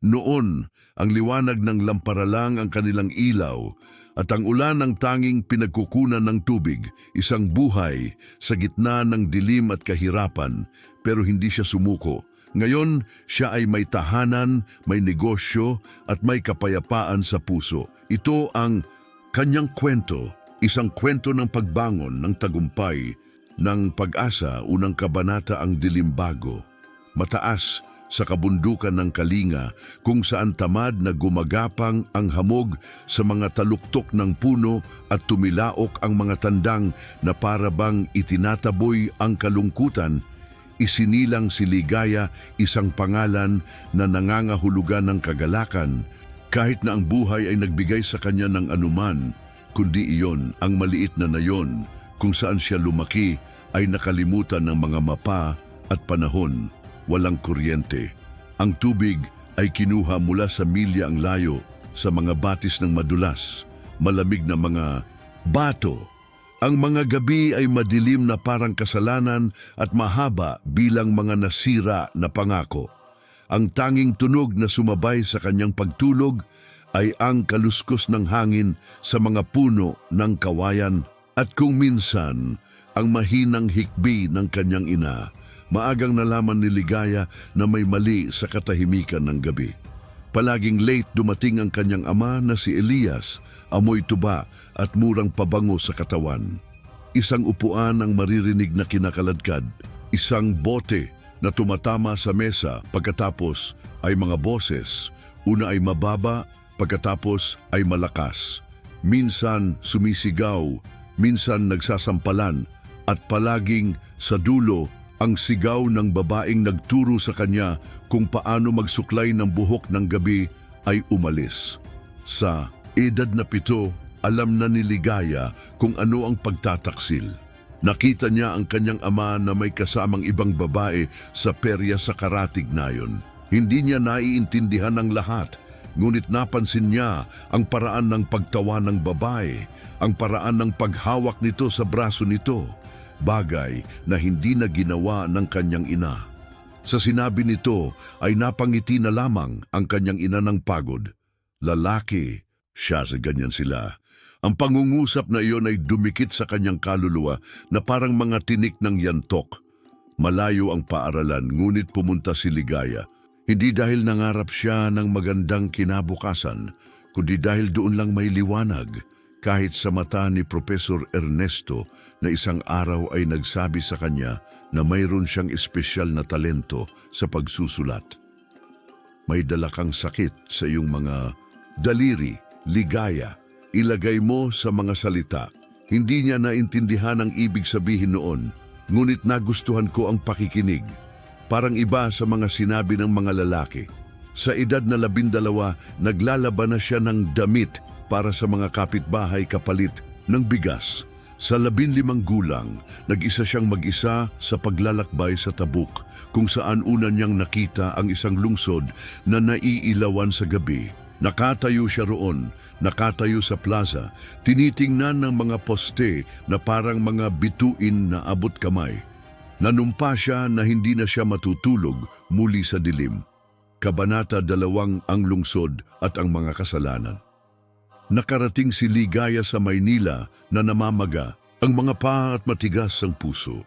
Noon, ang liwanag ng lampara lang ang kanilang ilaw at ang ulan ang tanging pinagkukunan ng tubig, isang buhay sa gitna ng dilim at kahirapan pero hindi siya sumuko. Ngayon, siya ay may tahanan, may negosyo at may kapayapaan sa puso. Ito ang kanyang kwento, isang kwento ng pagbangon ng tagumpay, ng pag-asa, unang kabanata ang dilim bago. Mataas sa kabundukan ng Kalinga kung saan tamad na gumagapang ang hamog sa mga taluktok ng puno at tumilaok ang mga tandang na para bang itinataboy ang kalungkutan, isinilang si Ligaya isang pangalan na nangangahulugan ng kagalakan. Kahit na ang buhay ay nagbigay sa kanya ng anuman, kundi iyon ang maliit na nayon kung saan siya lumaki ay nakalimutan ng mga mapa at panahon walang kuryente. Ang tubig ay kinuha mula sa milya ang layo sa mga batis ng madulas, malamig na mga bato. Ang mga gabi ay madilim na parang kasalanan at mahaba bilang mga nasira na pangako. Ang tanging tunog na sumabay sa kanyang pagtulog ay ang kaluskos ng hangin sa mga puno ng kawayan at kung minsan ang mahinang hikbi ng kanyang ina maagang nalaman ni Ligaya na may mali sa katahimikan ng gabi. Palaging late dumating ang kanyang ama na si Elias, amoy tuba at murang pabango sa katawan. Isang upuan ang maririnig na kinakaladkad, isang bote na tumatama sa mesa pagkatapos ay mga boses, una ay mababa, pagkatapos ay malakas. Minsan sumisigaw, minsan nagsasampalan, at palaging sa dulo ang sigaw ng babaeng nagturo sa kanya kung paano magsuklay ng buhok ng gabi ay umalis. Sa edad na pito, alam na ni Ligaya kung ano ang pagtataksil. Nakita niya ang kanyang ama na may kasamang ibang babae sa perya sa Karatignayon. Hindi niya naiintindihan ang lahat, ngunit napansin niya ang paraan ng pagtawa ng babae, ang paraan ng paghawak nito sa braso nito bagay na hindi na ginawa ng kanyang ina. Sa sinabi nito ay napangiti na lamang ang kanyang ina ng pagod. Lalaki, siya sa ganyan sila. Ang pangungusap na iyon ay dumikit sa kanyang kaluluwa na parang mga tinik ng yantok. Malayo ang paaralan ngunit pumunta si Ligaya. Hindi dahil nangarap siya ng magandang kinabukasan, kundi dahil doon lang may liwanag kahit sa mata ni Profesor Ernesto na isang araw ay nagsabi sa kanya na mayroon siyang espesyal na talento sa pagsusulat. May dala kang sakit sa iyong mga daliri, ligaya, ilagay mo sa mga salita. Hindi niya naintindihan ang ibig sabihin noon, ngunit nagustuhan ko ang pakikinig. Parang iba sa mga sinabi ng mga lalaki. Sa edad na labindalawa, naglalaban na siya ng damit para sa mga kapitbahay kapalit ng bigas. Sa labinlimang gulang, nag-isa siyang mag-isa sa paglalakbay sa Tabuk kung saan una niyang nakita ang isang lungsod na naiilawan sa gabi. Nakatayo siya roon, nakatayo sa plaza, tinitingnan ng mga poste na parang mga bituin na abot kamay. Nanumpa siya na hindi na siya matutulog muli sa dilim. Kabanata dalawang ang lungsod at ang mga kasalanan. Nakarating si Ligaya sa Maynila na namamaga, ang mga paa at matigas ang puso.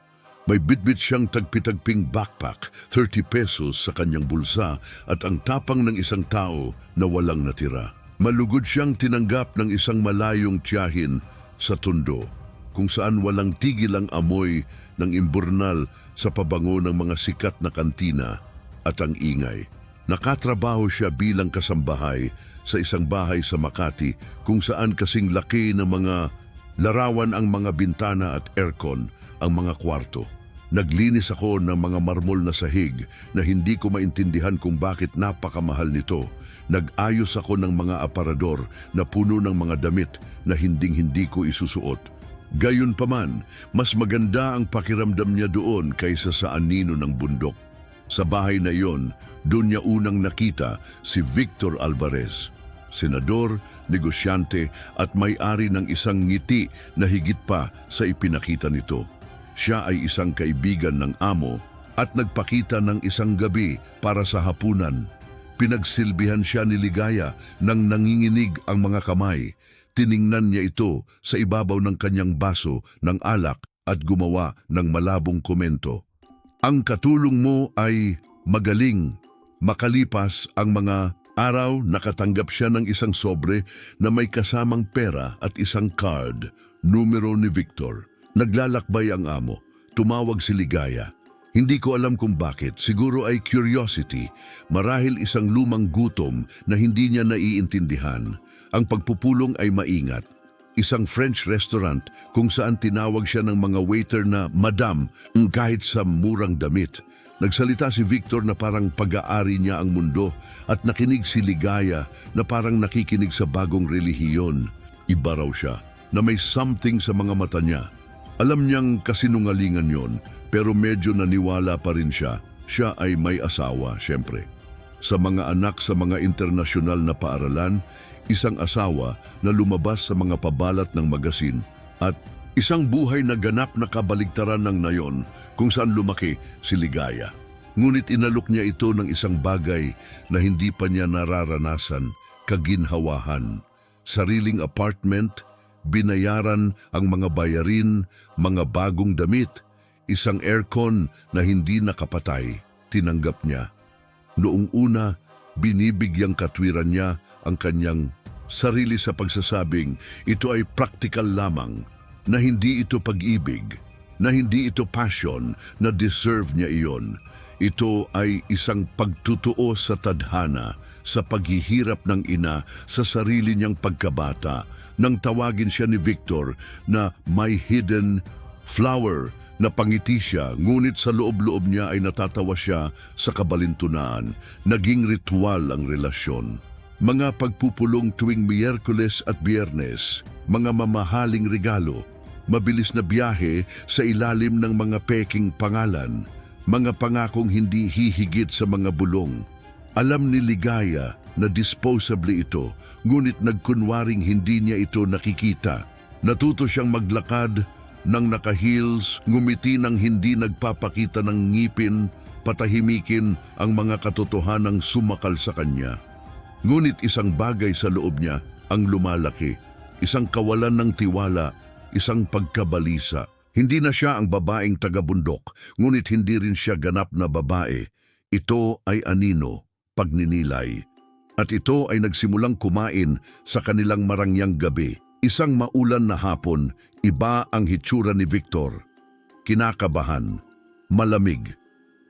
May bitbit siyang tagpitagping backpack, 30 pesos sa kanyang bulsa at ang tapang ng isang tao na walang natira. Malugod siyang tinanggap ng isang malayong tiyahin sa tundo, kung saan walang tigil ang amoy ng imburnal sa pabango ng mga sikat na kantina at ang ingay. Nakatrabaho siya bilang kasambahay sa isang bahay sa Makati kung saan kasing laki ng mga larawan ang mga bintana at aircon ang mga kwarto. Naglinis ako ng mga marmol na sahig na hindi ko maintindihan kung bakit napakamahal nito. Nag-ayos ako ng mga aparador na puno ng mga damit na hinding-hindi ko isusuot. Gayon paman, mas maganda ang pakiramdam niya doon kaysa sa anino ng bundok. Sa bahay na iyon, doon niya unang nakita si Victor Alvarez, senador, negosyante at may-ari ng isang ngiti na higit pa sa ipinakita nito. Siya ay isang kaibigan ng amo at nagpakita ng isang gabi para sa hapunan. Pinagsilbihan siya ni Ligaya nang nanginginig ang mga kamay. Tiningnan niya ito sa ibabaw ng kanyang baso ng alak at gumawa ng malabong komento. Ang katulong mo ay magaling. Makalipas ang mga araw, nakatanggap siya ng isang sobre na may kasamang pera at isang card, numero ni Victor. Naglalakbay ang amo. Tumawag si Ligaya. Hindi ko alam kung bakit. Siguro ay curiosity. Marahil isang lumang gutom na hindi niya naiintindihan. Ang pagpupulong ay maingat. Isang French restaurant kung saan tinawag siya ng mga waiter na Madam kahit sa murang damit. Nagsalita si Victor na parang pag-aari niya ang mundo at nakinig si Ligaya na parang nakikinig sa bagong relihiyon. Iba raw siya na may something sa mga mata niya. Alam niyang kasinungalingan yon pero medyo naniwala pa rin siya. Siya ay may asawa, syempre. Sa mga anak sa mga internasyonal na paaralan, isang asawa na lumabas sa mga pabalat ng magasin at isang buhay na ganap na kabaligtaran ng nayon kung saan lumaki si Ligaya. Ngunit inalok niya ito ng isang bagay na hindi pa niya nararanasan, kaginhawahan. Sariling apartment, binayaran ang mga bayarin, mga bagong damit, isang aircon na hindi nakapatay, tinanggap niya. Noong una, binibigyang katwiran niya ang kanyang sarili sa pagsasabing ito ay practical lamang, na hindi ito pag-ibig, na hindi ito passion, na deserve niya iyon. Ito ay isang pagtutuo sa tadhana, sa paghihirap ng ina sa sarili niyang pagkabata, nang tawagin siya ni Victor na my hidden flower na pangiti siya, ngunit sa loob-loob niya ay natatawa siya sa kabalintunaan. Naging ritual ang relasyon. Mga pagpupulong tuwing Miyerkules at Biyernes, mga mamahaling regalo, mabilis na biyahe sa ilalim ng mga peking pangalan, mga pangakong hindi hihigit sa mga bulong. Alam ni Ligaya na disposably ito, ngunit nagkunwaring hindi niya ito nakikita. Natuto siyang maglakad nang naka-heels, ngumiti ng hindi nagpapakita ng ngipin, patahimikin ang mga katotohanang sumakal sa kanya. Ngunit isang bagay sa loob niya ang lumalaki, isang kawalan ng tiwala, isang pagkabalisa. Hindi na siya ang babaeng taga-bundok, ngunit hindi rin siya ganap na babae. Ito ay anino, pagninilay. At ito ay nagsimulang kumain sa kanilang marangyang gabi. Isang maulan na hapon, iba ang hitsura ni Victor. Kinakabahan, malamig.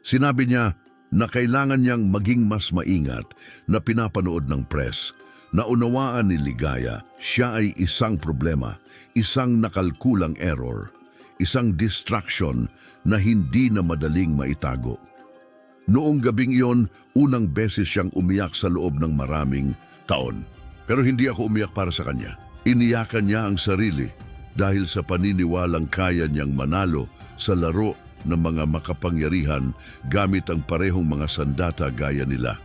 Sinabi niya na kailangan niyang maging mas maingat na pinapanood ng press. Naunawaan ni Ligaya, siya ay isang problema, isang nakalkulang error, isang distraction na hindi na madaling maitago. Noong gabing iyon, unang beses siyang umiyak sa loob ng maraming taon. Pero hindi ako umiyak para sa kanya. Iniyakan niya ang sarili dahil sa paniniwalang kaya niyang manalo sa laro ng mga makapangyarihan gamit ang parehong mga sandata gaya nila.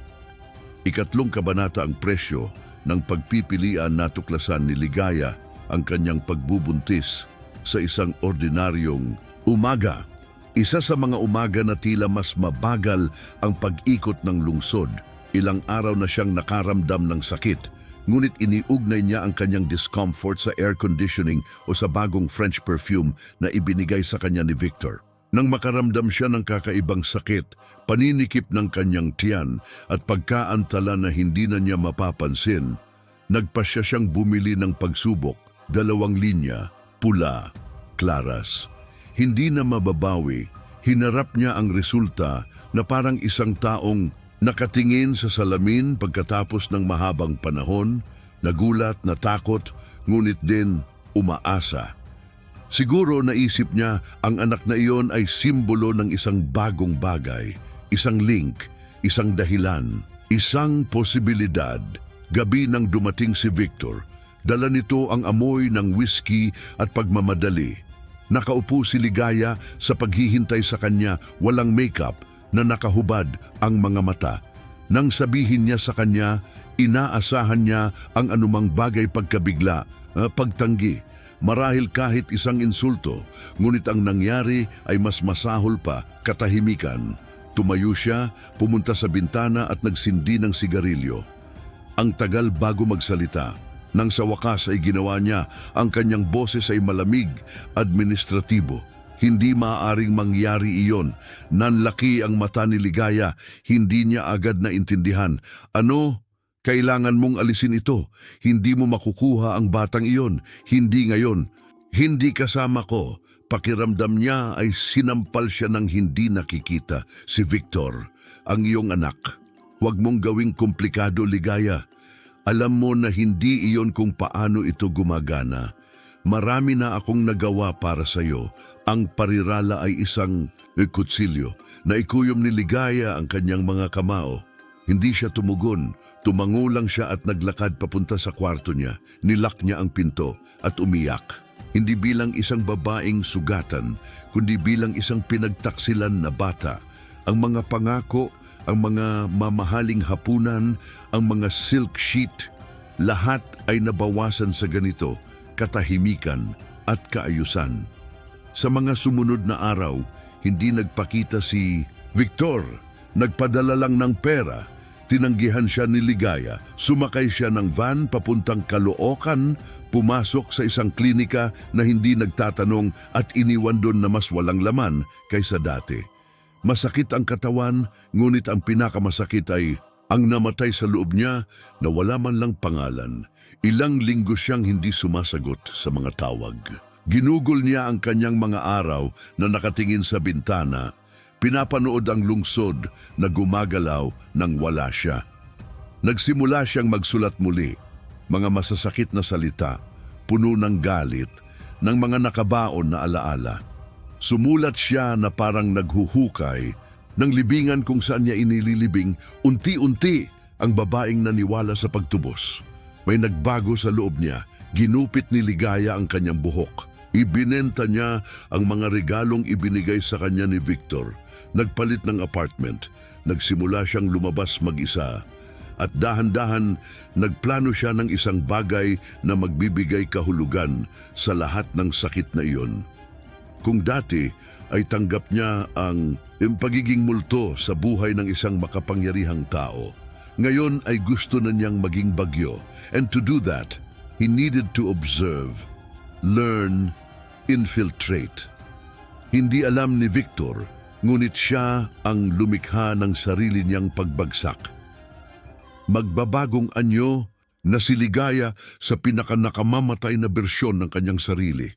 Ikatlong kabanata ang presyo ng pagpipilian natuklasan ni Ligaya ang kanyang pagbubuntis sa isang ordinaryong umaga. Isa sa mga umaga na tila mas mabagal ang pag-ikot ng lungsod. Ilang araw na siyang nakaramdam ng sakit, ngunit iniugnay niya ang kanyang discomfort sa air conditioning o sa bagong French perfume na ibinigay sa kanya ni Victor. Nang makaramdam siya ng kakaibang sakit, paninikip ng kanyang tiyan at pagkaantala na hindi na niya mapapansin, nagpasya siyang bumili ng pagsubok, dalawang linya, pula, klaras. Hindi na mababawi, hinarap niya ang resulta na parang isang taong nakatingin sa salamin pagkatapos ng mahabang panahon, nagulat, natakot, ngunit din umaasa. Siguro naisip niya ang anak na iyon ay simbolo ng isang bagong bagay, isang link, isang dahilan, isang posibilidad. Gabi nang dumating si Victor, dala nito ang amoy ng whiskey at pagmamadali. Nakaupo si Ligaya sa paghihintay sa kanya walang makeup na nakahubad ang mga mata. Nang sabihin niya sa kanya, inaasahan niya ang anumang bagay pagkabigla, ah, pagtanggi. Marahil kahit isang insulto, ngunit ang nangyari ay mas masahol pa, katahimikan. Tumayo siya, pumunta sa bintana at nagsindi ng sigarilyo. Ang tagal bago magsalita. Nang sa wakas ay ginawa niya, ang kanyang boses ay malamig, administratibo. Hindi maaaring mangyari iyon. Nanlaki ang mata ni Ligaya, hindi niya agad na intindihan. Ano? Kailangan mong alisin ito. Hindi mo makukuha ang batang iyon. Hindi ngayon. Hindi kasama ko. Pakiramdam niya ay sinampal siya ng hindi nakikita. Si Victor, ang iyong anak. Huwag mong gawing komplikado, Ligaya. Alam mo na hindi iyon kung paano ito gumagana. Marami na akong nagawa para sa iyo. Ang parirala ay isang kutsilyo na ikuyom ni Ligaya ang kanyang mga kamao. Hindi siya tumugon. Tumango lang siya at naglakad papunta sa kwarto niya. Nilak niya ang pinto at umiyak. Hindi bilang isang babaeng sugatan, kundi bilang isang pinagtaksilan na bata. Ang mga pangako, ang mga mamahaling hapunan, ang mga silk sheet, lahat ay nabawasan sa ganito, katahimikan at kaayusan. Sa mga sumunod na araw, hindi nagpakita si Victor. Nagpadala lang ng pera. Tinanggihan siya ni Ligaya. Sumakay siya ng van papuntang Caloocan, pumasok sa isang klinika na hindi nagtatanong at iniwan doon na mas walang laman kaysa dati. Masakit ang katawan, ngunit ang pinakamasakit ay ang namatay sa loob niya na wala man lang pangalan. Ilang linggo siyang hindi sumasagot sa mga tawag. Ginugol niya ang kanyang mga araw na nakatingin sa bintana. Pinapanood ang lungsod na gumagalaw nang wala siya. Nagsimula siyang magsulat muli, mga masasakit na salita, puno ng galit, ng mga nakabaon na alaala. Sumulat siya na parang naghuhukay ng libingan kung saan niya inililibing unti-unti ang babaeng naniwala sa pagtubos. May nagbago sa loob niya, ginupit ni Ligaya ang kanyang buhok. Ibinenta niya ang mga regalong ibinigay sa kanya ni Victor. Nagpalit ng apartment. Nagsimula siyang lumabas mag-isa. At dahan-dahan, nagplano siya ng isang bagay na magbibigay kahulugan sa lahat ng sakit na iyon. Kung dati ay tanggap niya ang yung multo sa buhay ng isang makapangyarihang tao, ngayon ay gusto na niyang maging bagyo. And to do that, he needed to observe, learn, infiltrate. Hindi alam ni Victor, ngunit siya ang lumikha ng sarili niyang pagbagsak. Magbabagong anyo na siligaya sa pinakanakamamatay na bersyon ng kanyang sarili.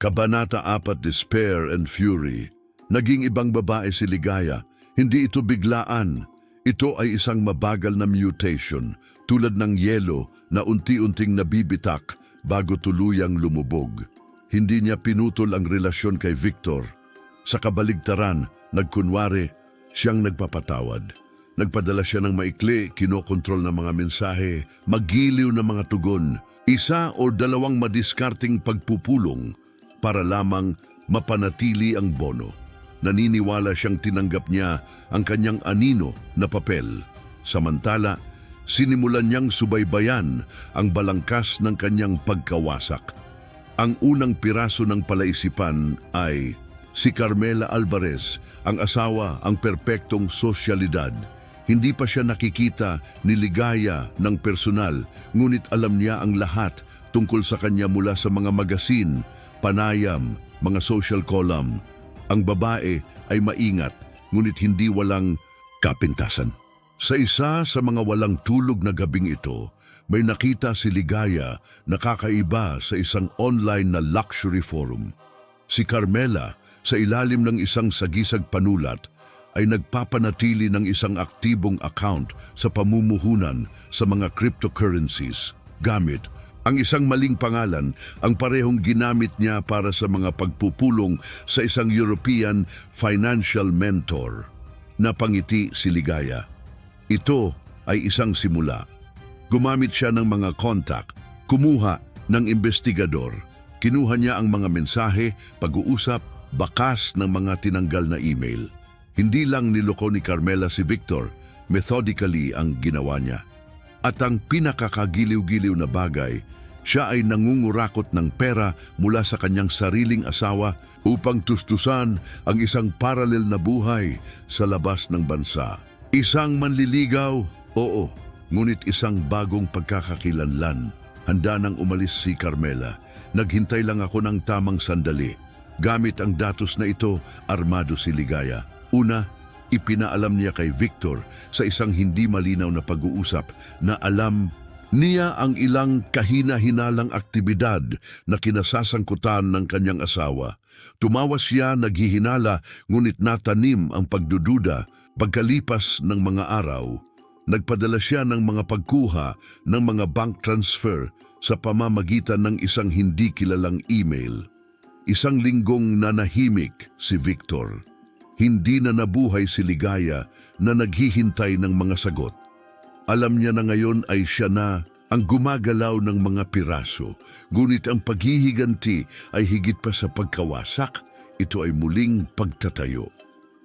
Kabanata 4 Despair and Fury Naging ibang babae si Ligaya. Hindi ito biglaan. Ito ay isang mabagal na mutation tulad ng yelo na unti-unting nabibitak bago tuluyang lumubog. Hindi niya pinutol ang relasyon kay Victor. Sa kabaligtaran, nagkunwari, siyang nagpapatawad. Nagpadala siya ng maikli, kinokontrol ng mga mensahe, magiliw na mga tugon, isa o dalawang madiskarting pagpupulong para lamang mapanatili ang bono. Naniniwala siyang tinanggap niya ang kanyang anino na papel. Samantala, sinimulan niyang subaybayan ang balangkas ng kanyang pagkawasak. Ang unang piraso ng palaisipan ay si Carmela Alvarez, ang asawa, ang perpektong sosyalidad. Hindi pa siya nakikita ni ligaya ng personal, ngunit alam niya ang lahat tungkol sa kanya mula sa mga magasin, panayam, mga social column. Ang babae ay maingat, ngunit hindi walang kapintasan. Sa isa sa mga walang tulog na gabing ito, may nakita si Ligaya na kakaiba sa isang online na luxury forum. Si Carmela, sa ilalim ng isang sagisag panulat, ay nagpapanatili ng isang aktibong account sa pamumuhunan sa mga cryptocurrencies gamit ang isang maling pangalan ang parehong ginamit niya para sa mga pagpupulong sa isang European financial mentor na pangiti si Ligaya. Ito ay isang simula. Gumamit siya ng mga kontak, kumuha ng investigador, kinuha niya ang mga mensahe, pag-uusap, bakas ng mga tinanggal na email. Hindi lang niloko ni Carmela si Victor, methodically ang ginawa niya. At ang pinakakagiliw-giliw na bagay, Siya ay nangungurakot ng pera mula sa kanyang sariling asawa upang tustusan ang isang paralel na buhay sa labas ng bansa. Isang manliligaw, oo, ngunit isang bagong pagkakakilanlan. Handa nang umalis si Carmela. Naghintay lang ako ng tamang sandali. Gamit ang datos na ito, armado si Ligaya. Una, ipinaalam niya kay Victor sa isang hindi malinaw na pag-uusap na alam niya ang ilang kahina-hinalang aktibidad na kinasasangkutan ng kanyang asawa. Tumawa siya naghihinala ngunit natanim ang pagdududa pagkalipas ng mga araw. Nagpadala siya ng mga pagkuha ng mga bank transfer sa pamamagitan ng isang hindi kilalang email. Isang linggong nanahimik si Victor. Hindi na nabuhay si Ligaya na naghihintay ng mga sagot. Alam niya na ngayon ay siya na ang gumagalaw ng mga piraso, ngunit ang paghihiganti ay higit pa sa pagkawasak, ito ay muling pagtatayo.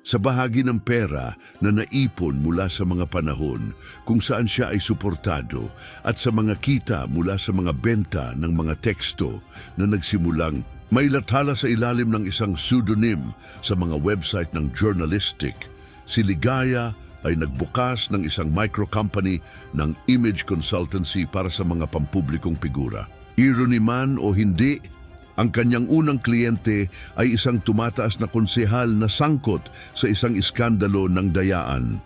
Sa bahagi ng pera na naipon mula sa mga panahon kung saan siya ay suportado at sa mga kita mula sa mga benta ng mga teksto na nagsimulang may lathala sa ilalim ng isang pseudonym sa mga website ng journalistic, si Ligaya ay nagbukas ng isang micro company ng image consultancy para sa mga pampublikong figura. Irony man o hindi, ang kanyang unang kliyente ay isang tumataas na konsehal na sangkot sa isang iskandalo ng dayaan.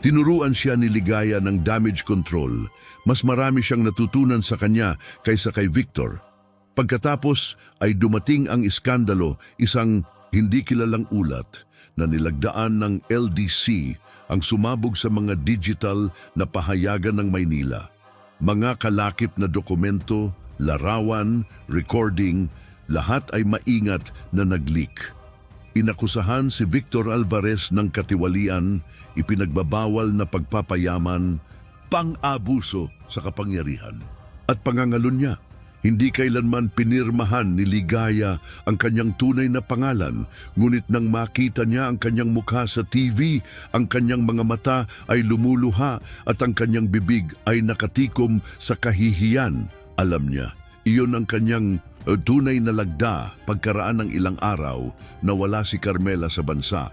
Tinuruan siya ni Ligaya ng damage control. Mas marami siyang natutunan sa kanya kaysa kay Victor. Pagkatapos ay dumating ang iskandalo, isang hindi kilalang ulat na nilagdaan ng LDC ang sumabog sa mga digital na pahayagan ng Maynila. Mga kalakip na dokumento, larawan, recording, lahat ay maingat na nag-leak. Inakusahan si Victor Alvarez ng katiwalian, ipinagbabawal na pagpapayaman, pang-abuso sa kapangyarihan. At pangangalun niya, hindi kailanman pinirmahan ni Ligaya ang kanyang tunay na pangalan, ngunit nang makita niya ang kanyang mukha sa TV, ang kanyang mga mata ay lumuluha at ang kanyang bibig ay nakatikom sa kahihiyan. Alam niya, iyon ang kanyang tunay na lagda pagkaraan ng ilang araw na wala si Carmela sa bansa.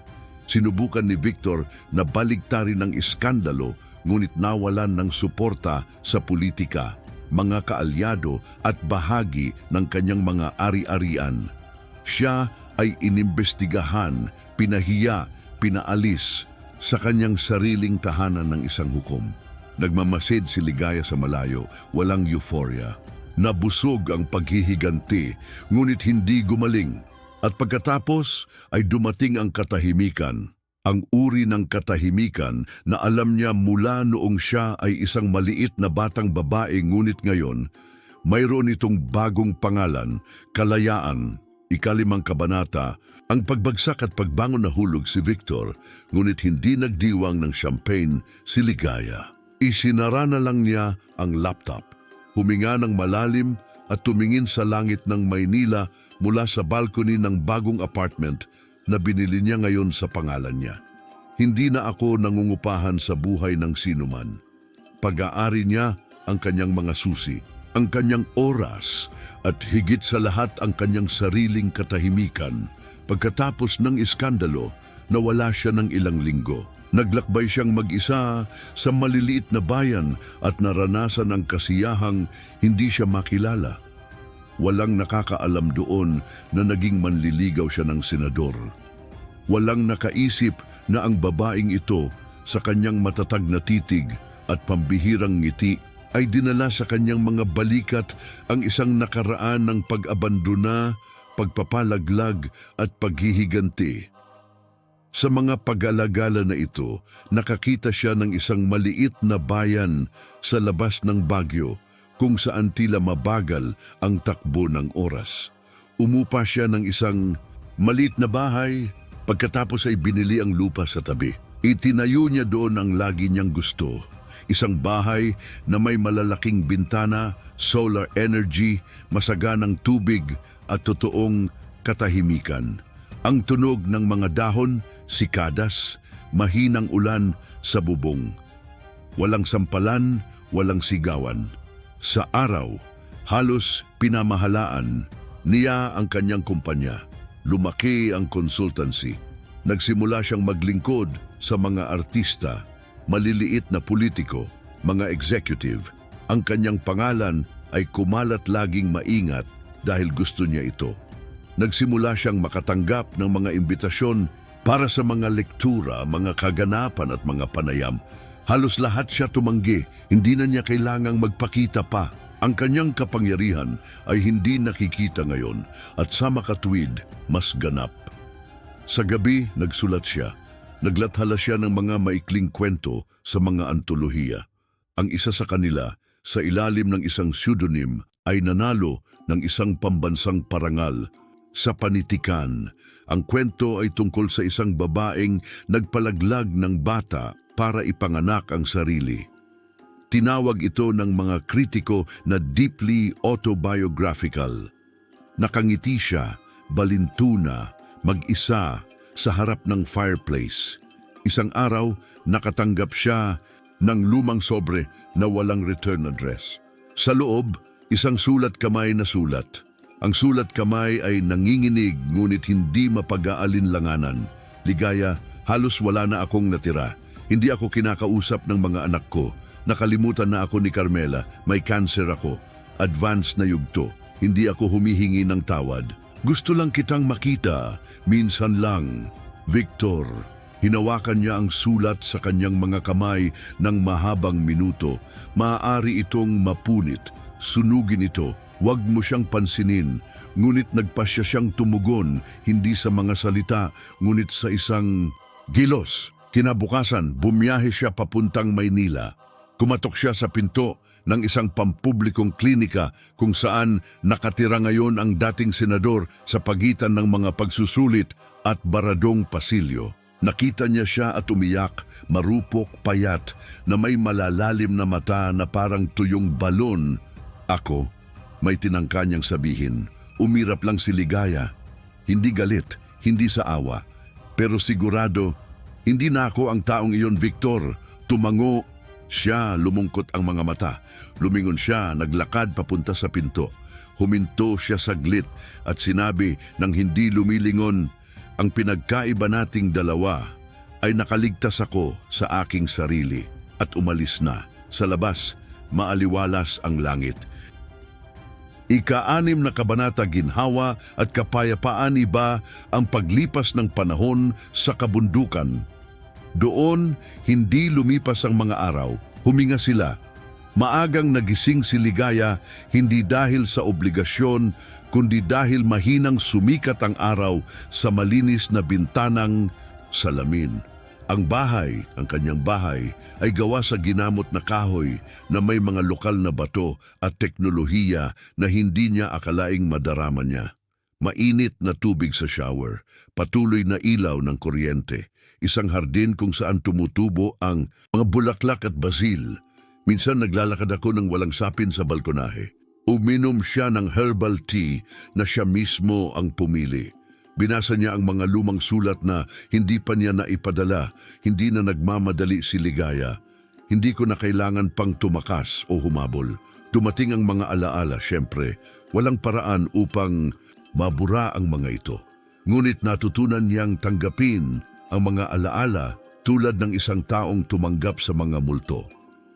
Sinubukan ni Victor na baligtarin ang iskandalo ngunit nawalan ng suporta sa politika mga kaalyado at bahagi ng kanyang mga ari-arian. Siya ay inimbestigahan, pinahiya, pinaalis sa kanyang sariling tahanan ng isang hukom. Nagmamasid si Ligaya sa malayo, walang euphoria. Nabusog ang paghihiganti, ngunit hindi gumaling. At pagkatapos ay dumating ang katahimikan ang uri ng katahimikan na alam niya mula noong siya ay isang maliit na batang babae ngunit ngayon, mayroon itong bagong pangalan, kalayaan, ikalimang kabanata, ang pagbagsak at pagbangon na hulog si Victor, ngunit hindi nagdiwang ng champagne si Ligaya. Isinara na lang niya ang laptop, huminga ng malalim at tumingin sa langit ng Maynila mula sa balcony ng bagong apartment na binili niya ngayon sa pangalan niya. Hindi na ako nangungupahan sa buhay ng sinuman. Pag-aari niya ang kanyang mga susi, ang kanyang oras at higit sa lahat ang kanyang sariling katahimikan. Pagkatapos ng iskandalo, nawala siya ng ilang linggo. Naglakbay siyang mag-isa sa maliliit na bayan at naranasan ang kasiyahang hindi siya makilala. Walang nakakaalam doon na naging manliligaw siya ng senador. Walang nakaisip na ang babaeng ito sa kanyang matatag na titig at pambihirang ngiti ay dinala sa kanyang mga balikat ang isang nakaraan ng pag-abandona, pagpapalaglag at paghihiganti. Sa mga pag-alagala na ito, nakakita siya ng isang maliit na bayan sa labas ng Bagyo kung saan tila mabagal ang takbo ng oras. Umupa siya ng isang maliit na bahay, pagkatapos ay binili ang lupa sa tabi. Itinayo niya doon ang lagi niyang gusto, isang bahay na may malalaking bintana, solar energy, masaganang tubig at totoong katahimikan. Ang tunog ng mga dahon, sikadas, mahinang ulan sa bubong. Walang sampalan, walang sigawan. Sa araw, Halos pinamahalaan niya ang kanyang kumpanya. Lumaki ang consultancy. Nagsimula siyang maglingkod sa mga artista, maliliit na politiko, mga executive. Ang kanyang pangalan ay kumalat laging maingat dahil gusto niya ito. Nagsimula siyang makatanggap ng mga imbitasyon para sa mga lektura, mga kaganapan at mga panayam. Halos lahat siya tumanggi, hindi na niya kailangang magpakita pa. Ang kanyang kapangyarihan ay hindi nakikita ngayon at sa makatuwid, mas ganap. Sa gabi, nagsulat siya. Naglathala siya ng mga maikling kwento sa mga antolohiya. Ang isa sa kanila, sa ilalim ng isang pseudonym, ay nanalo ng isang pambansang parangal sa panitikan. Ang kwento ay tungkol sa isang babaeng nagpalaglag ng bata para ipanganak ang sarili. Tinawag ito ng mga kritiko na deeply autobiographical. Nakangiti siya, balintuna, mag-isa sa harap ng fireplace. Isang araw, nakatanggap siya ng lumang sobre na walang return address. Sa loob, isang sulat kamay na sulat. Ang sulat kamay ay nanginginig ngunit hindi mapag-aalinlanganan. Ligaya, halos wala na akong natira. Hindi ako kinakausap ng mga anak ko. Nakalimutan na ako ni Carmela. May cancer ako. Advanced na yugto. Hindi ako humihingi ng tawad. Gusto lang kitang makita. Minsan lang. Victor. Hinawakan niya ang sulat sa kanyang mga kamay ng mahabang minuto. Maaari itong mapunit. Sunugin ito. Huwag mo siyang pansinin. Ngunit nagpasya siyang tumugon, hindi sa mga salita, ngunit sa isang gilos. Kinabukasan, bumiyahe siya papuntang Maynila. Kumatok siya sa pinto ng isang pampublikong klinika kung saan nakatira ngayon ang dating senador sa pagitan ng mga pagsusulit at baradong pasilyo. Nakita niya siya at umiyak, marupok, payat, na may malalalim na mata na parang tuyong balon. Ako, may tinangka niyang sabihin, umirap lang si Ligaya. Hindi galit, hindi sa awa. Pero sigurado, hindi na ako ang taong iyon, Victor. Tumango siya, lumungkot ang mga mata. Lumingon siya, naglakad papunta sa pinto. Huminto siya saglit at sinabi nang hindi lumilingon, ang pinagkaiba nating dalawa ay nakaligtas ako sa aking sarili at umalis na. Sa labas, maaliwalas ang langit. Ika-anim na kabanata ginhawa at kapayapaan iba ang paglipas ng panahon sa kabundukan. Doon, hindi lumipas ang mga araw, huminga sila. Maagang nagising si Ligaya hindi dahil sa obligasyon, kundi dahil mahinang sumikat ang araw sa malinis na bintanang salamin. Ang bahay, ang kanyang bahay, ay gawa sa ginamot na kahoy na may mga lokal na bato at teknolohiya na hindi niya akalaing madarama niya. Mainit na tubig sa shower, patuloy na ilaw ng kuryente, isang hardin kung saan tumutubo ang mga bulaklak at basil. Minsan naglalakad ako ng walang sapin sa balkonahe. Uminom siya ng herbal tea na siya mismo ang pumili. Binasa niya ang mga lumang sulat na hindi pa niya naipadala, hindi na nagmamadali si Ligaya. Hindi ko na kailangan pang tumakas o humabol. Dumating ang mga alaala, syempre. Walang paraan upang mabura ang mga ito. Ngunit natutunan niyang tanggapin ang mga alaala tulad ng isang taong tumanggap sa mga multo.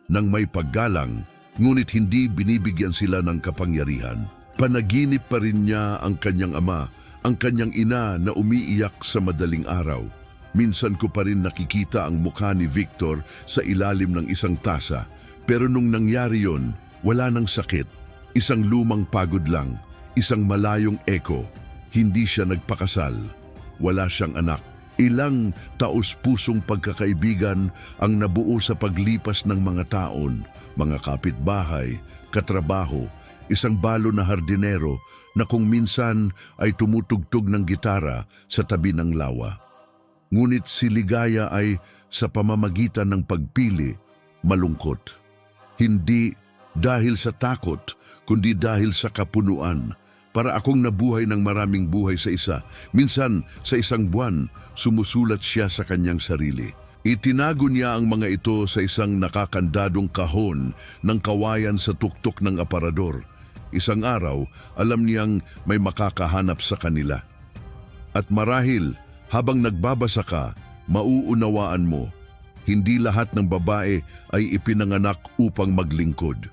Nang may paggalang, ngunit hindi binibigyan sila ng kapangyarihan. Panaginip pa rin niya ang kanyang ama ang kanyang ina na umiiyak sa madaling araw. Minsan ko pa rin nakikita ang mukha ni Victor sa ilalim ng isang tasa. Pero nung nangyari yon, wala nang sakit. Isang lumang pagod lang, isang malayong eko. Hindi siya nagpakasal. Wala siyang anak. Ilang taos-pusong pagkakaibigan ang nabuo sa paglipas ng mga taon, mga kapitbahay, katrabaho, isang balo na hardinero na kung minsan ay tumutugtog ng gitara sa tabi ng lawa. Ngunit si Ligaya ay sa pamamagitan ng pagpili, malungkot. Hindi dahil sa takot, kundi dahil sa kapunuan. Para akong nabuhay ng maraming buhay sa isa. Minsan, sa isang buwan, sumusulat siya sa kanyang sarili. Itinago niya ang mga ito sa isang nakakandadong kahon ng kawayan sa tuktok ng aparador. Isang araw, alam niyang may makakahanap sa kanila. At marahil, habang nagbabasa ka, mauunawaan mo, hindi lahat ng babae ay ipinanganak upang maglingkod.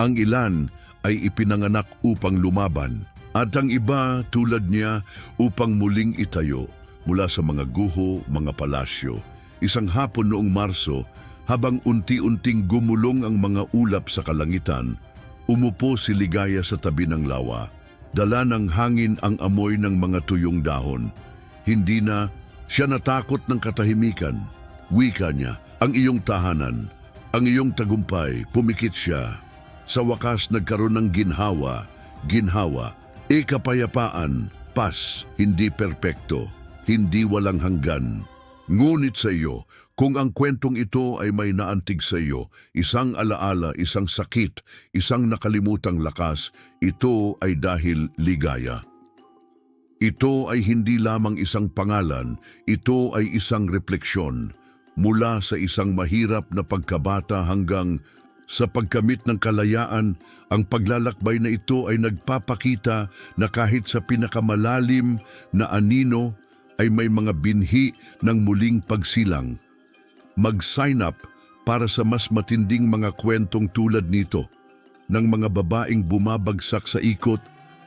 Ang ilan ay ipinanganak upang lumaban, at ang iba tulad niya upang muling itayo mula sa mga guho, mga palasyo. Isang hapon noong Marso, habang unti-unting gumulong ang mga ulap sa kalangitan, umupo si Ligaya sa tabi ng lawa. Dala ng hangin ang amoy ng mga tuyong dahon. Hindi na siya natakot ng katahimikan. Wika niya, ang iyong tahanan, ang iyong tagumpay, pumikit siya. Sa wakas nagkaroon ng ginhawa, ginhawa, e kapayapaan, pas, hindi perpekto, hindi walang hanggan. Ngunit sa iyo, kung ang kwentong ito ay may naantig sa iyo, isang alaala, isang sakit, isang nakalimutang lakas, ito ay dahil ligaya. Ito ay hindi lamang isang pangalan, ito ay isang refleksyon mula sa isang mahirap na pagkabata hanggang sa pagkamit ng kalayaan, ang paglalakbay na ito ay nagpapakita na kahit sa pinakamalalim na anino ay may mga binhi ng muling pagsilang. Mag-sign up para sa mas matinding mga kwentong tulad nito ng mga babaeng bumabagsak sa ikot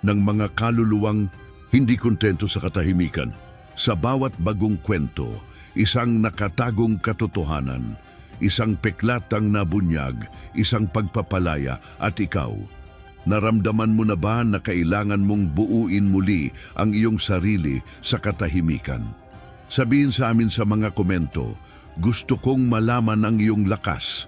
ng mga kaluluwang hindi kontento sa katahimikan. Sa bawat bagong kwento, isang nakatagong katotohanan, isang peklatang nabunyag, isang pagpapalaya at ikaw. Naramdaman mo na ba na kailangan mong buuin muli ang iyong sarili sa katahimikan? Sabihin sa amin sa mga komento, gusto kong malaman ang iyong lakas,